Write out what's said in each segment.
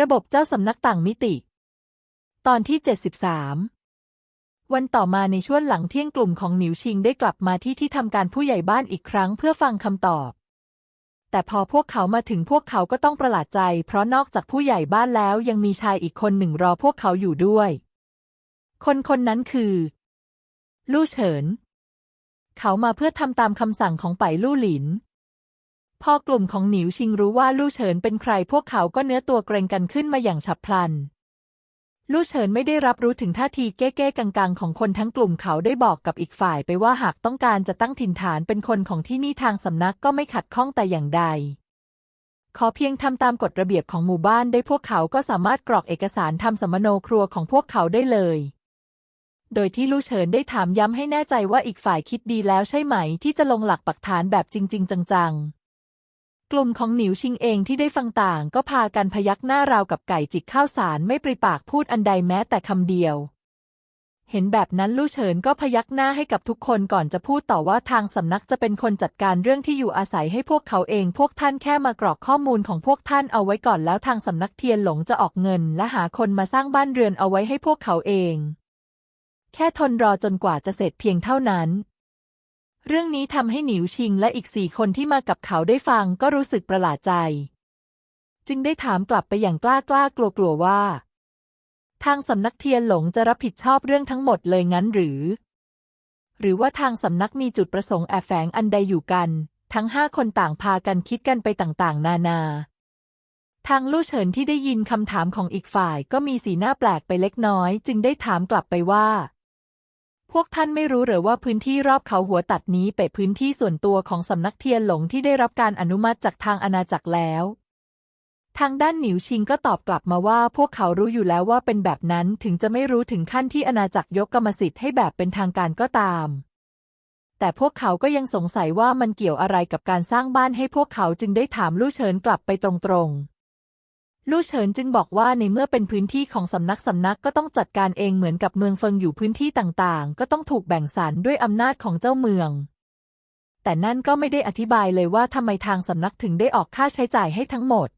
ระบบเจ้าสำนักต่างมิติ ตอนที่ 73 วันต่อมาในช่วงหลังเที่ยงกลุ่มของหนิวชิงได้กลับมาที่ที่ทำการผู้ใหญ่บ้านอีกครั้งเพื่อฟังคำตอบ แต่พอพวกเขามาถึงพวกเขาก็ต้องประหลาดใจ เพราะนอกจากผู้ใหญ่บ้านแล้วยังมีชายอีกคนหนึ่งรอพวกเขาอยู่ด้วย คนคนนั้นคือ ลู่เฉิน เขามาเพื่อทำตามคำสั่งของไปลู่หลิน พอกลุ่มของหนิวชิงรู้ว่าลู่เฉินเป็นใครพวกเขาก็เนื้อตัวเกรงกันขึ้นมาอย่างฉับพลัน ลู่เฉินไม่ได้รับรู้ถึงท่าทีเก้ๆกังๆ ของคนทั้งกลุ่มเขาได้บอกกับอีกฝ่ายไปว่าหากต้องการจะตั้งถิ่นฐานเป็นคนของที่นี่ทางสำนักก็ไม่ขัดข้องแต่อย่างใด ขอเพียงทำตามกฎระเบียบของหมู่บ้านได้พวกเขาก็สามารถกรอกเอกสารทำสมโนครัวของพวกเขาได้เลยโดยที่ลู่เฉินได้ถามย้ำให้แน่ใจว่าอีกฝ่ายคิดดีแล้วใช่ไหมที่จะลงหลักปักฐานแบบจริง ๆ จังๆ กลุ่มของหนิวชิงเองที่ได้ฟังต่างก็พากันพยักหน้าราวกับไก่จิกข้าวสารไม่ปริปากพูดอันใดแม้แต่คำเดียว เห็นแบบนั้นลู่เฉินก็พยักหน้าให้กับทุกคนก่อนจะพูดต่อว่าทางสำนักจะเป็นคนจัดการเรื่องที่อยู่อาศัยให้พวกเขาเองพวกท่านแค่มากรอกข้อมูลของพวกท่านเอาไว้ก่อนแล้วทางสำนักเทียนหลงจะออกเงิน และหาคนมาสร้างบ้านเรือนเอาไว้ให้พวกเขาเอง แค่ทนรอจนกว่าจะเสร็จเพียงเท่านั้น เรื่องนี้ทำให้หนิวชิงและอีกสี่คนที่มากับเขาได้ฟังก็รู้สึกประหลาดใจ จึงได้ถามกลับไปอย่างกล้ากล้ากลัวกลัวว่า ทางสำนักเทียนหลงจะรับผิดชอบเรื่องทั้งหมดเลยงั้นหรือ หรือว่าทางสำนักมีจุดประสงค์แอบแฝงอันใดอยู่กัน ทั้งห้าคนต่างพากันคิดกันไปต่างๆ นานา ทางลู่เฉินที่ได้ยินคำถามของอีกฝ่ายก็มีสีหน้าแปลกไปเล็กน้อย จึงได้ถามกลับไปว่า พวกท่านไม่รู้หรือว่าพื้นที่รอบเขาหัวตัดนี้เป็นพื้นที่ส่วนตัวของสำนักเทียนหลงที่ได้รับการอนุมัติจากทางอาณาจักรแล้ว ทางด้านหนิวชิงก็ตอบกลับมาว่าพวกเขารู้อยู่แล้วว่าเป็นแบบนั้นถึงจะไม่รู้ถึงขั้นที่อาณาจักรยกกรรมสิทธิ์ให้แบบเป็นทางการก็ตาม แต่พวกเขาก็ยังสงสัยว่ามันเกี่ยวอะไรกับการสร้างบ้านให้พวกเขาจึงได้ถามลู่เฉินกลับไปตรงๆ ลู่เฉินจึงบอกว่าในเมื่อเป็นพื้นที่ของสำนักสำนักก็ต้องจัดการเองเหมือนกับเมืองเฟิงอยู่พื้นที่ต่างๆ ก็ต้องถูกแบ่งสรรด้วยอำนาจของเจ้าเมือง แต่นั่นก็ไม่ได้อธิบายเลยว่าทำไมทางสำนักถึงได้ออกค่าใช้จ่ายให้ทั้งหมด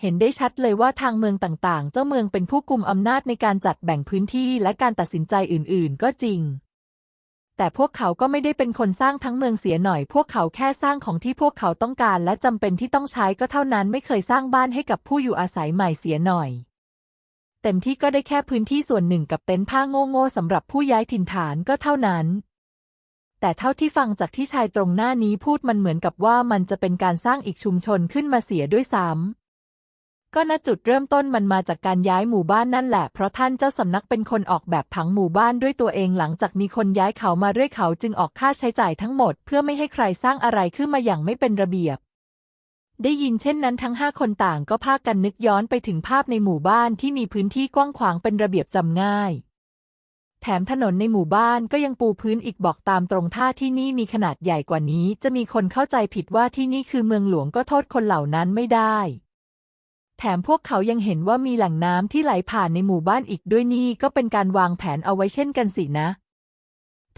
เห็นได้ชัดเลยว่าทางเมืองต่างๆ เจ้าเมืองเป็นผู้กุมอำนาจในการจัดแบ่งพื้นที่และการตัดสินใจอื่น ๆ ก็จริง แต่พวกเขาก็ไม่ได้เป็นคนสร้างทั้งเมืองเสียหน่อย พวกเขาแค่สร้างของที่พวกเขาต้องการ และจำเป็นที่ต้องใช้ก็เท่านั้นไม่เคยสร้างบ้านให้กับผู้อยู่อาศัยใหม่เสียหน่อย เต็มที่ก็ได้แค่พื้นที่ส่วนหนึ่งกับเต็นท์ผ้าโง่ๆสำหรับผู้ย้ายถิ่นฐานก็เท่านั้น แต่เท่าที่ฟังจากที่ชายตรงหน้านี้พูดมันเหมือนกับว่ามันจะเป็นการสร้างอีกชุมชนขึ้นมาเสียด้วยซ้ำ ก็ณจุดเริ่มต้นมันมาจากการย้ายหมู่บ้านนั่นแหละ เพราะท่านเจ้าสำนักเป็นคนออกแบบผังหมู่บ้านด้วยตัวเองหลังจากมีคนย้ายเขามาเรื่อยเขาจึงออกค่าใช้จ่ายทั้งหมด เพื่อไม่ให้ใครสร้างอะไรขึ้นมาอย่างไม่เป็นระเบียบ ได้ยินเช่นนั้นทั้งห้าคนต่างก็พากันนึกย้อนไปถึงภาพในหมู่บ้านที่มีพื้นที่กว้างขวางเป็นระเบียบจำง่าย แถมถนนในหมู่บ้านก็ยังปูพื้นอีกบอกตามตรงท่าที่นี่มีขนาดใหญ่กว่านี้ จะมีคนเข้าใจผิดว่าที่นี่คือเมืองหลวงก็โทษคนเหล่านั้นไม่ได้ แถมพวกเขายังเห็นว่ามีแหล่งน้ำที่ไหลผ่านในหมู่บ้านอีกด้วยนี่ก็เป็นการวางแผนเอาไว้เช่นกันสินะ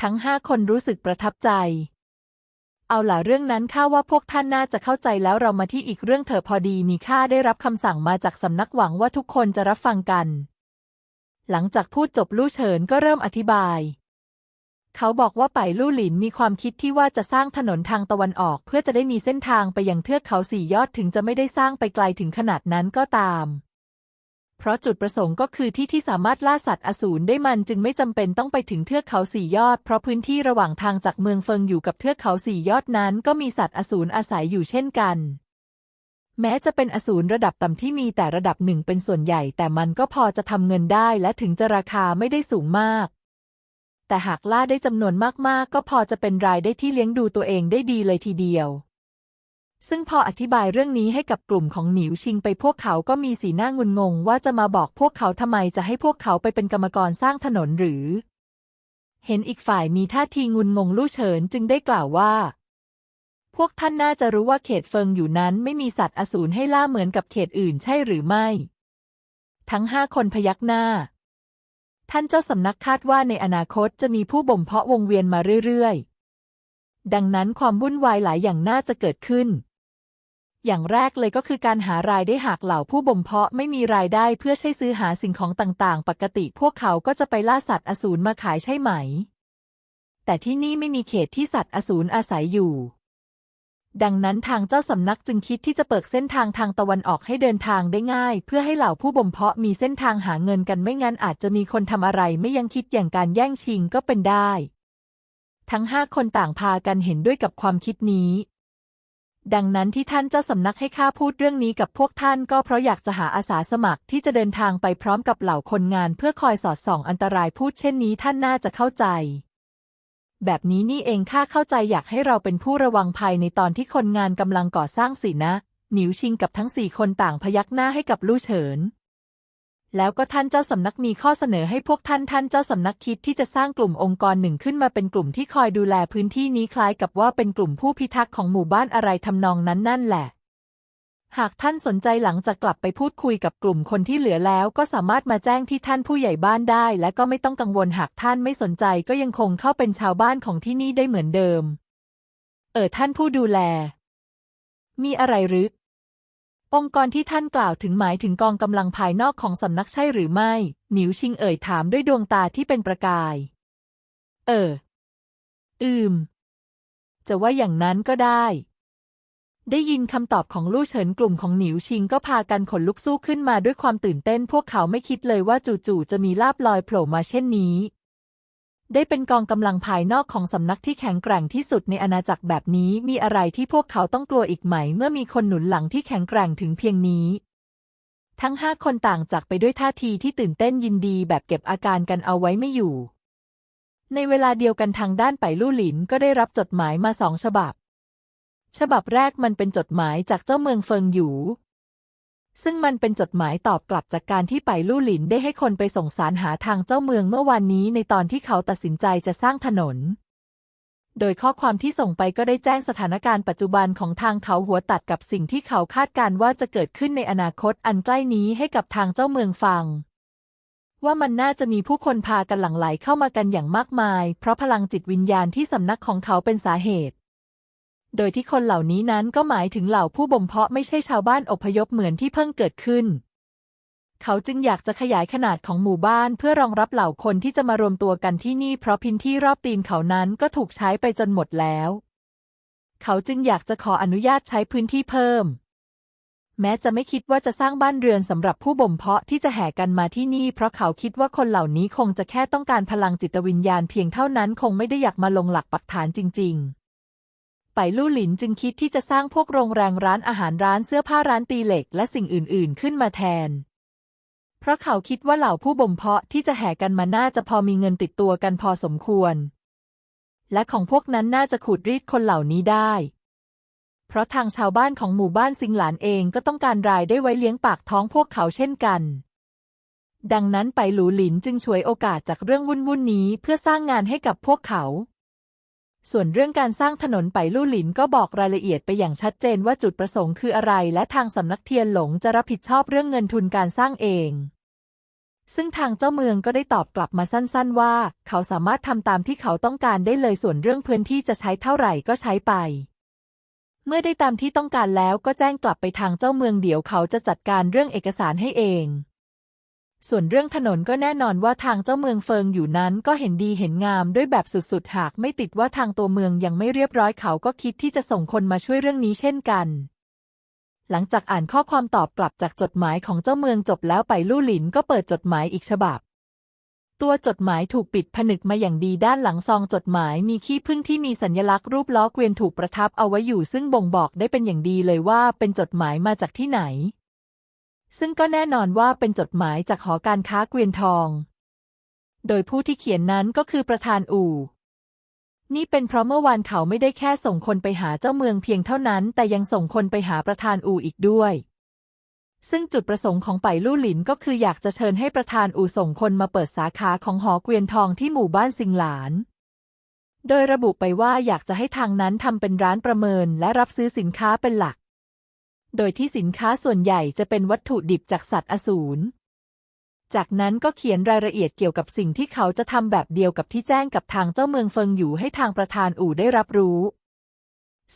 ทั้งห้าคนรู้สึกประทับใจ เอาล่ะเรื่องนั้นข้าว่าพวกท่านน่าจะเข้าใจแล้วเรามาที่อีกเรื่องเถอะพอดีมีข้าได้รับคำสั่งมาจากสำนักหวังว่าทุกคนจะรับฟังกัน หลังจากพูดจบลู่เฉินก็เริ่มอธิบาย เขาบอกว่าไปลู่หลินมีความคิดที่ว่าจะสร้างถนนทางตะวันออก เพื่อจะได้มีเส้นทางไปยังเทือกเขาสี่ยอดถึงจะไม่ได้สร้างไปไกลถึงขนาดนั้นก็ตาม เพราะจุดประสงค์ก็คือที่ที่สามารถล่าสัตว์อสูรได้มันจึงไม่จำเป็นต้องไปถึงเทือกเขาสี่ยอด เพราะพื้นที่ระหว่างทางจากเมืองเฟิงอยู่กับเทือกเขาสี่ยอดนั้น ก็มีสัตว์อสูรอาศัยอยู่เช่นกันแม้จะเป็นอสูรระดับต่ำที่มีแต่ระดับหนึ่งเป็นส่วนใหญ่ แต่มันก็พอจะทำเงินได้และถึงจะราคาไม่ได้สูงมาก แต่หากล่าได้จำนวนมากๆ ก็พอจะเป็นรายได้ที่เลี้ยงดูตัวเองได้ดีเลยทีเดียว ซึ่งพออธิบายเรื่องนี้ให้กับกลุ่มของหนิวชิงไปพวกเขาก็มีสีหน้างุนงงว่าจะมาบอกพวกเขาทำไมจะให้พวกเขาไปเป็นกรรมกรสร้างถนนหรือ เห็นอีกฝ่ายมีท่าทีงุนงงลู่เฉินจึงได้กล่าวว่า พวกท่านน่าจะรู้ว่าเขตเฟิงอยู่นั้นไม่มีสัตว์อสูรให้ล่าเหมือนกับเขตอื่นใช่หรือไม่ ทั้งห้าคนพยักหน้า ท่านเจ้าสำนักคาดว่าในอนาคตจะมีผู้บ่มเพาะวงเวียนมาเรื่อยๆ ดังนั้นความวุ่นวายหลายอย่างน่าจะเกิดขึ้น อย่างแรกเลยก็คือการหารายได้หากเหล่าผู้บ่มเพาะไม่มีรายได้เพื่อใช้ซื้อหาสิ่งของต่างๆ ปกติพวกเขาก็จะไปล่าสัตว์อสูรมาขายใช่ไหม แต่ที่นี่ไม่มีเขตที่สัตว์อสูรอาศัยอยู่ ดังนั้นทางเจ้าสำนักจึงคิดที่จะเปิดเส้นทางทางตะวันออกให้เดินทางได้ง่าย เพื่อให้เหล่าผู้บ่มเพาะมีเส้นทางหาเงินกันไม่งั้นอาจจะมีคนทำอะไรไม่ยังคิดอย่างการแย่งชิงก็เป็นได้ ทั้งห้าคนต่างพากันเห็นด้วยกับความคิดนี้ดังนั้นที่ท่านเจ้าสำนักให้ข้าพูดเรื่องนี้กับพวกท่านก็เพราะอยากจะหาอาสาสมัครที่จะเดินทางไปพร้อมกับเหล่าคนงานเพื่อคอยสอดส่องอันตรายพูดเช่นนี้ท่านน่าจะเข้าใจ แบบนี้นี่เองข้าเข้าใจอยากให้เราเป็นผู้ระวังภัยในตอนที่คนงานกำลังก่อสร้างสินะ หนิวชิงกับทั้งสี่คนต่างพยักหน้าให้กับลู่เฉิน แล้วก็ท่านเจ้าสำนักมีข้อเสนอให้พวกท่านท่านเจ้าสำนักคิดที่จะสร้างกลุ่มองค์กรหนึ่งขึ้นมาเป็นกลุ่มที่คอยดูแลพื้นที่นี้คล้ายกับว่าเป็นกลุ่มผู้พิทักษ์ของหมู่บ้านอะไรทำนองนั้นนั่นแหละ หากท่านสนใจหลังจากกลับไปพูดคุยกับกลุ่มคนที่เหลือแล้ว ก็สามารถมาแจ้งที่ท่านผู้ใหญ่บ้านได้ และก็ไม่ต้องกังวลหากท่านไม่สนใจก็ยังคงเข้าเป็นชาวบ้านของที่นี่ได้เหมือนเดิม เออท่านผู้ดูแล มีอะไรหรือ องค์กรที่ท่านกล่าวถึงหมายถึงกองกำลังภายนอกของสำนักใช่หรือไม่ หนิวชิงเอ่ยถามด้วยดวงตาที่เป็นประกาย เออ อืม จะว่าอย่างนั้นก็ได้ ได้ยินคำตอบของลู่เฉินกลุ่มของหนิวชิงก็พากันขนลุกสู้ขึ้นมาด้วยความตื่นเต้น พวกเขาไม่คิดเลยว่าจู่ๆจะมีลาบลอยโผล่มาเช่นนี้ ได้เป็นกองกำลังภายนอกของสำนักที่แข็งแกร่งที่สุดในอาณาจักรแบบนี้มีอะไรที่พวกเขาต้องกลัวอีกไหม เมื่อมีคนหนุนหลังที่แข็งแกร่งถึงเพียงนี้ ทั้งห้าคนต่างจากไปด้วยท่าทีที่ตื่นเต้นยินดีแบบเก็บอาการกันเอาไว้ไม่อยู่ ในเวลาเดียวกันทางด้านไปลู่หลินก็ได้รับจดหมายมาสองฉบับ ฉบับแรกมันเป็นจดหมายจากเจ้าเมืองเฟิงหยู ซึ่งมันเป็นจดหมายตอบกลับจากการที่ไปลู่หลินได้ให้คนไปส่งสารหาทางเจ้าเมืองเมื่อวานนี้ในตอนที่เขาตัดสินใจจะสร้างถนน โดยข้อความที่ส่งไปก็ได้แจ้งสถานการณ์ปัจจุบันของทางเขาหัวตัดกับสิ่งที่เขาคาดการณ์ว่าจะเกิดขึ้นในอนาคตอันใกล้นี้ให้กับทางเจ้าเมืองฟังว่ามันน่าจะมีผู้คนพากันหลั่งไหลเข้ามากันอย่างมากมาย เพราะพลังจิตวิญญาณที่สำนักของเขาเป็นสาเหตุ โดยที่คนเหล่านี้นั้นก็หมายถึงเหล่าผู้บ่มเพาะไม่ใช่ชาวบ้านอพยพเหมือนที่เพิ่งเกิดขึ้น เขาจึงอยากจะขยายขนาดของหมู่บ้านเพื่อรองรับเหล่าคนที่จะมารวมตัวกันที่นี่ เพราะพื้นที่รอบตีนเขานั้นก็ถูกใช้ไปจนหมดแล้ว เขาจึงอยากจะขออนุญาตใช้พื้นที่เพิ่ม แม้จะไม่คิดว่าจะสร้างบ้านเรือนสำหรับผู้บ่มเพาะที่จะแห่กันมาที่นี่ เพราะเขาคิดว่าคนเหล่านี้คงจะแค่ต้องการพลังจิตวิญญาณเพียงเท่านั้นคงไม่ได้อยากมาลงหลักปักฐานจริง ๆ ไปลู่หลินจึงคิดที่จะสร้างพวกโรงแรมร้านอาหารร้านเสื้อผ้าร้านตีเหล็ก และสิ่งอื่น ๆ ขึ้นมาแทน เพราะเขาคิดว่าเหล่าผู้บ่มเพาะที่จะแห่กันมาน่าจะพอมีเงินติดตัวกันพอสมควร และของพวกนั้นน่าจะขูดรีดคนเหล่านี้ได้ เพราะทางชาวบ้านของหมู่บ้านซิงหลานเองก็ต้องการรายได้ไว้เลี้ยงปากท้องพวกเขาเช่นกันดังนั้นไปหลูหลินจึงฉวยโอกาสจากเรื่องวุ่นวุ่นนี้เพื่อสร้างงานให้กับพวกเขา ส่วนเรื่องการสร้างถนนไปลู่หลินก็บอกรายละเอียดไปอย่างชัดเจนว่าจุดประสงค์คืออะไร และทางสำนักเทียนหลงจะรับผิดชอบเรื่องเงินทุนการสร้างเอง ซึ่งทางเจ้าเมืองก็ได้ตอบกลับมาสั้นๆ ว่า เขาสามารถทำตามที่เขาต้องการได้เลยส่วนเรื่องพื้นที่จะใช้เท่าไหร่ก็ใช้ไป เมื่อได้ตามที่ต้องการแล้วก็แจ้งกลับไปทางเจ้าเมืองเดี๋ยวเขาจะจัดการเรื่องเอกสารให้เอง ส่วนเรื่องถนนก็แน่นอนว่าทางเจ้าเมืองเฟิงอยู่นั้นก็เห็นดีเห็นงามด้วยแบบสุดๆ หากไม่ติดว่าทางตัวเมืองยังไม่เรียบร้อยเขาก็คิดที่จะส่งคนมาช่วยเรื่องนี้เช่นกัน หลังจากอ่านข้อความตอบกลับจากจดหมายของเจ้าเมืองจบแล้วไปลู่หลินก็เปิดจดหมายอีกฉบับ ตัวจดหมายถูกปิดผนึกมาอย่างดีด้านหลังซองจดหมายมีขี้ผึ้งที่มีสัญลักษณ์รูปล้อเกวียนถูกประทับเอาไว้อยู่ซึ่งบ่งบอกได้เป็นอย่างดีเลยว่าเป็นจดหมายมาจากที่ไหน ซึ่งก็แน่นอนว่าเป็นจดหมายจากหอการค้าเกวียนทอง โดยผู้ที่เขียนนั้นก็คือประธานอู่ นี่เป็นเพราะเมื่อวานเขาไม่ได้แค่ส่งคนไปหาเจ้าเมืองเพียงเท่านั้น แต่ยังส่งคนไปหาประธานอู่อีกด้วย ซึ่งจุดประสงค์ของไปลู่หลินก็คืออยากจะเชิญให้ประธานอู่ส่งคนมาเปิดสาขาของหอเกวียนทองที่หมู่บ้านสิงหลานโดยระบุไปว่าอยากจะให้ทางนั้นทำเป็นร้านประเมินและรับซื้อสินค้าเป็นหลัก โดยที่สินค้าส่วนใหญ่จะเป็นวัตถุดิบจากสัตว์อสูร จากนั้นก็เขียนรายละเอียดเกี่ยวกับสิ่งที่เขาจะทำแบบเดียวกับที่แจ้งกับทางเจ้าเมืองเฟิงอยู่ให้ทางประธานอู่ได้รับรู้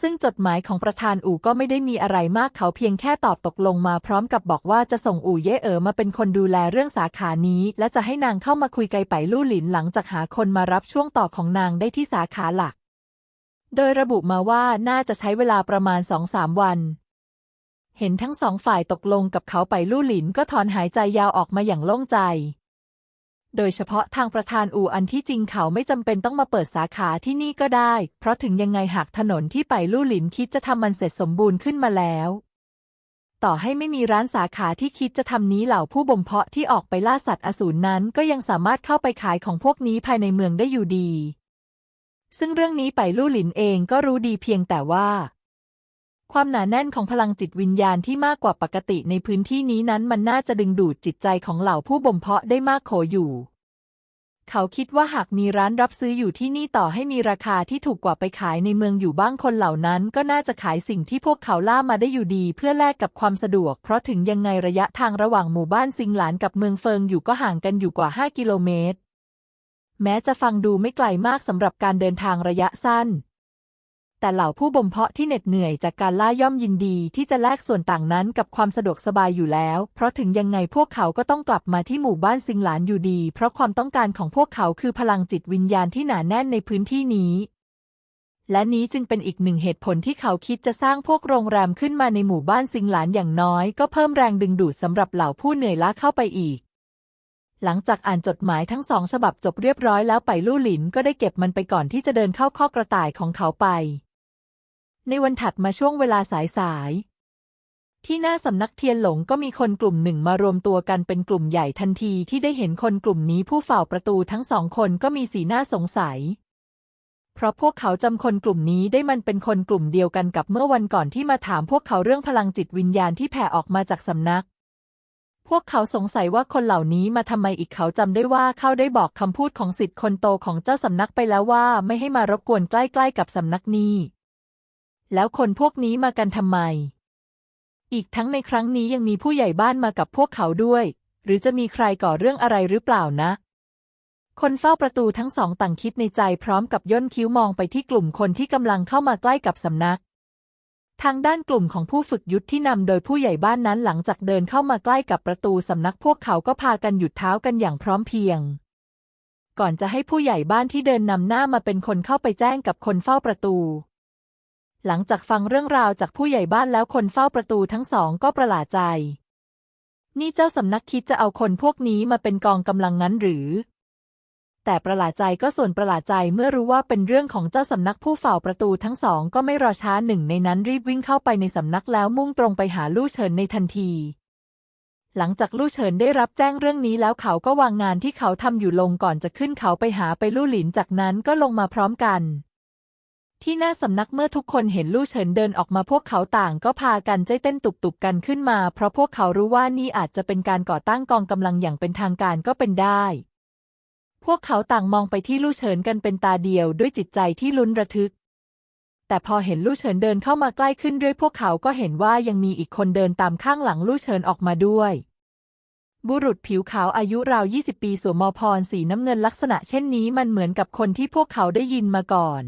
ซึ่งจดหมายของประธานอู่ก็ไม่ได้มีอะไรมากเขาเพียงแค่ตอบตกลงมาพร้อมกับบอกว่าจะส่งอู่เย่เอ๋อมาเป็นคนดูแลเรื่องสาขานี้ และจะให้นางเข้ามาคุยไกลไปลู่หลินหลังจากหาคนมารับช่วงต่อของนางได้ที่สาขาหลัก โดยระบุมาว่าน่าจะใช้เวลาประมาณสองสามวัน เห็นทั้งสองฝ่ายตกลงกับเขาไปลู่หลินก็ถอนหายใจยาวออกมาอย่างโล่งใจ โดยเฉพาะทางประธานอู่อันที่จริงเขาไม่จำเป็นต้องมาเปิดสาขาที่นี่ก็ได้ เพราะถึงยังไงหากถนนที่ไปลู่หลินคิดจะทำมันเสร็จสมบูรณ์ขึ้นมาแล้ว ต่อให้ไม่มีร้านสาขาที่คิดจะทำนี้เหล่าผู้บ่มเพาะที่ออกไปล่าสัตว์อสูรนั้น ก็ยังสามารถเข้าไปขายของพวกนี้ภายในเมืองได้อยู่ดี ซึ่งเรื่องนี้ไปลู่หลินเองก็รู้ดีเพียงแต่ว่า ความหนาแน่นของพลังจิตวิญญาณที่มากกว่าปกติในพื้นที่นี้นั้นมันน่าจะดึงดูดจิตใจของเหล่าผู้บ่มเพาะได้มากโขอยู่ เขาคิดว่าหากมีร้านรับซื้ออยู่ที่นี่ต่อให้มีราคาที่ถูกกว่าไปขายในเมืองอยู่บ้างคนเหล่านั้น ก็น่าจะขายสิ่งที่พวกเขาล่ามาได้อยู่ดี เพื่อแลกกับความสะดวก เพราะถึงยังไงระยะทางระหว่างหมู่บ้านซิงหลานกับเมืองเฟิงอยู่ก็ห่างกันอยู่กว่า 5 กิโลเมตร แม้จะฟังดูไม่ไกลมากสำหรับการเดินทางระยะสั้น แต่เหล่าผู้บ่มเพาะที่เหน็ดเหนื่อยจากการล่าย่อมยินดีที่จะแลกส่วนต่างนั้นกับความสะดวกสบายอยู่แล้ว เพราะถึงยังไงพวกเขาก็ต้องกลับมาที่หมู่บ้านซิงหลานอยู่ดี เพราะความต้องการของพวกเขาคือพลังจิตวิญญาณที่หนาแน่นในพื้นที่นี้ และนี้จึงเป็นอีกหนึ่งเหตุผลที่เขาคิดจะสร้างพวกโรงแรมขึ้นมาในหมู่บ้านซิงหลานอย่างน้อย ก็เพิ่มแรงดึงดูดสำหรับเหล่าผู้เหนื่อยล้าเข้าไปอีกหลังจากอ่านจดหมายทั้งสองฉบับจบเรียบร้อยแล้วไปลู่หลินก็ได้เก็บมันไปก่อนที่จะเดินเข้าข้อกระต่ายของเขาไป ในวันถัดมาช่วงเวลาสายๆที่หน้าสำนักเทียนหลงก็มีคนกลุ่มหนึ่งมารวมตัวกันเป็นกลุ่มใหญ่ทันทีที่ได้เห็นคนกลุ่มนี้ผู้เฝ้าประตูทั้งสองคนก็มีสีหน้าสงสัย เพราะพวกเขาจำคนกลุ่มนี้ได้มันเป็นคนกลุ่มเดียวกันกับเมื่อวันก่อนที่มาถามพวกเขาเรื่องพลังจิตวิญญาณที่แผ่ออกมาจากสำนักพวกเขาสงสัยว่าคนเหล่านี้มาทำไมอีกเขาจำได้ว่าเขาได้บอกคำพูดของสิทธิ์คนโตของเจ้าสำนักไปแล้วว่าไม่ให้มารบกวนใกล้ๆกับสำนักนี้ แล้วคนพวกนี้มากันทำไม อีกทั้งในครั้งนี้ยังมีผู้ใหญ่บ้านมากับพวกเขาด้วย หรือจะมีใครก่อเรื่องอะไรหรือเปล่านะ คนเฝ้าประตูทั้งสองต่างคิดในใจพร้อมกับย่นคิ้วมองไปที่กลุ่มคนที่กำลังเข้ามาใกล้กับสำนัก ทางด้านกลุ่มของผู้ฝึกยุทธที่นำโดยผู้ใหญ่บ้านนั้นหลังจากเดินเข้ามาใกล้กับประตูสำนักพวกเขาก็พากันหยุดเท้ากันอย่างพร้อมเพรียงก่อนจะให้ผู้ใหญ่บ้านที่เดินนำหน้ามาเป็นคนเข้าไปแจ้งกับคนเฝ้าประตู หลังจากฟังเรื่องราวจากผู้ใหญ่บ้านแล้วคนเฝ้าประตูทั้งสองก็ประหลาดใจ นี่เจ้าสำนักคิดจะเอาคนพวกนี้มาเป็นกองกำลังงั้นหรือ แต่ประหลาดใจก็ส่วนประหลาดใจเมื่อรู้ว่าเป็นเรื่องของเจ้าสำนักผู้เฝ้าประตูทั้งสองก็ไม่รอช้าหนึ่งในนั้นรีบวิ่งเข้าไปในสำนักแล้วมุ่งตรงไปหาลู่เฉินในทันทีหลังจากลู่เฉินได้รับแจ้งเรื่องนี้แล้วเขาก็วางงานที่เขาทำอยู่ลงก่อนจะขึ้นเขาไปหาไปลู่หลินจากนั้นก็ลงมาพร้อมกัน ที่หน้าสำนักเมื่อทุกคนเห็นลู่เฉินเดินออกมาพวกเขาต่างก็พากันใจเต้นตุบๆกันขึ้นมา เพราะพวกเขารู้ว่านี่อาจจะเป็นการก่อตั้งกองกำลังอย่างเป็นทางการก็เป็นได้ พวกเขาต่างมองไปที่ลู่เฉินกันเป็นตาเดียวด้วยจิตใจที่ลุ้นระทึก แต่พอเห็นลู่เฉินเดินเข้ามาใกล้ขึ้นด้วยพวกเขาก็เห็นว่ายังมีอีกคนเดินตามข้างหลังลู่เฉินออกมาด้วย บุรุษผิวขาวอายุราว20ปีสวมมอพรสีน้ำเงินลักษณะเช่นนี้มันเหมือนกับคนที่พวกเขาได้ยินมาก่อน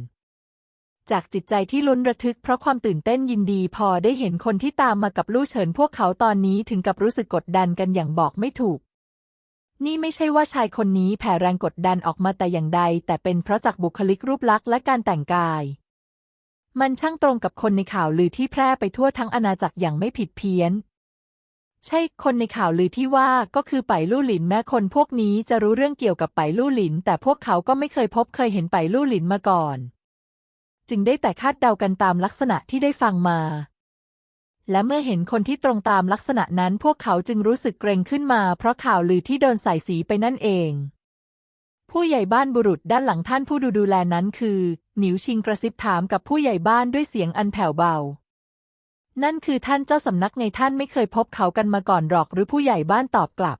จากจิตใจที่ลุ้นระทึกเพราะความตื่นเต้นยินดีพอได้เห็นคนที่ตามมากับลู่เฉินพวกเขาตอนนี้ถึงกับรู้สึกกดดันกันอย่างบอกไม่ถูก นี่ไม่ใช่ว่าชายคนนี้แผ่แรงกดดันออกมาแต่อย่างใด แต่เป็นเพราะจากบุคลิกรูปลักษณ์และการแต่งกาย มันช่างตรงกับคนในข่าวลือที่แพร่ไปทั่วทั้งอาณาจักรอย่างไม่ผิดเพี้ยนใช่ คนในข่าวลือที่ว่าก็คือไปลู่หลินแม้คนพวกนี้จะรู้เรื่องเกี่ยวกับไปลู่หลิน แต่พวกเขาก็ไม่เคยพบเคยเห็นไปลู่หลินมาก่อน จึงได้แต่คาดเดากันตามลักษณะที่ได้ฟังมา และเมื่อเห็นคนที่ตรงตามลักษณะนั้นพวกเขาจึงรู้สึกเกรงขึ้นมาเพราะข่าวลือที่โดนใส่สีไปนั่นเอง ผู้ใหญ่บ้านบุรุษด้านหลังท่านผู้ดูดูแลนั้นคือ หนิวชิงกระซิบถามกับผู้ใหญ่บ้านด้วยเสียงอันแผ่วเบานั่นคือท่านเจ้าสำนักไงท่านไม่เคยพบเขากันมาก่อนหรอกหรือผู้ใหญ่บ้านตอบกลับ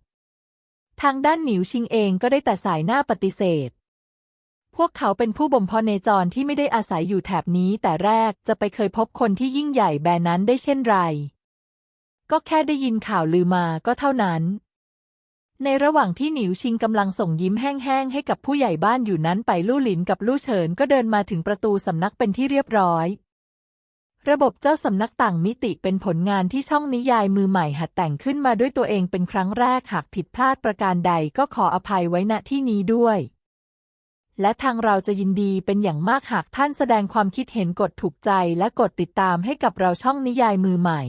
ทางด้านหนิวชิงเองก็ได้แต่สายหน้าปฏิเสธ พวกเขาเป็นผู้บ่มเพาะเนจรที่ไม่ได้อาศัยอยู่แถบนี้แต่แรกจะไปเคยพบคนที่ยิ่งใหญ่แบนั้นได้เช่นไร ก็แค่ได้ยินข่าวลือมาก็เท่านั้น ในระหว่างที่หนิวชิงกำลังส่งยิ้มแห้งๆให้กับผู้ใหญ่บ้านอยู่นั้นไปลู่หลินกับลู่เฉินก็เดินมาถึงประตูสำนักเป็นที่เรียบร้อย ระบบเจ้าสำนักต่างมิติเป็นผลงานที่ช่องนิยายมือใหม่หัดแต่งขึ้นมาด้วยตัวเองเป็นครั้งแรกหากผิดพลาดประการใดก็ขออภัยไว้ณที่นี้ด้วย และทางเราจะยินดีเป็นอย่างมากหากท่านแสดงความคิดเห็นกดถูกใจและกดติดตามให้กับเราช่องนิยายมือใหม่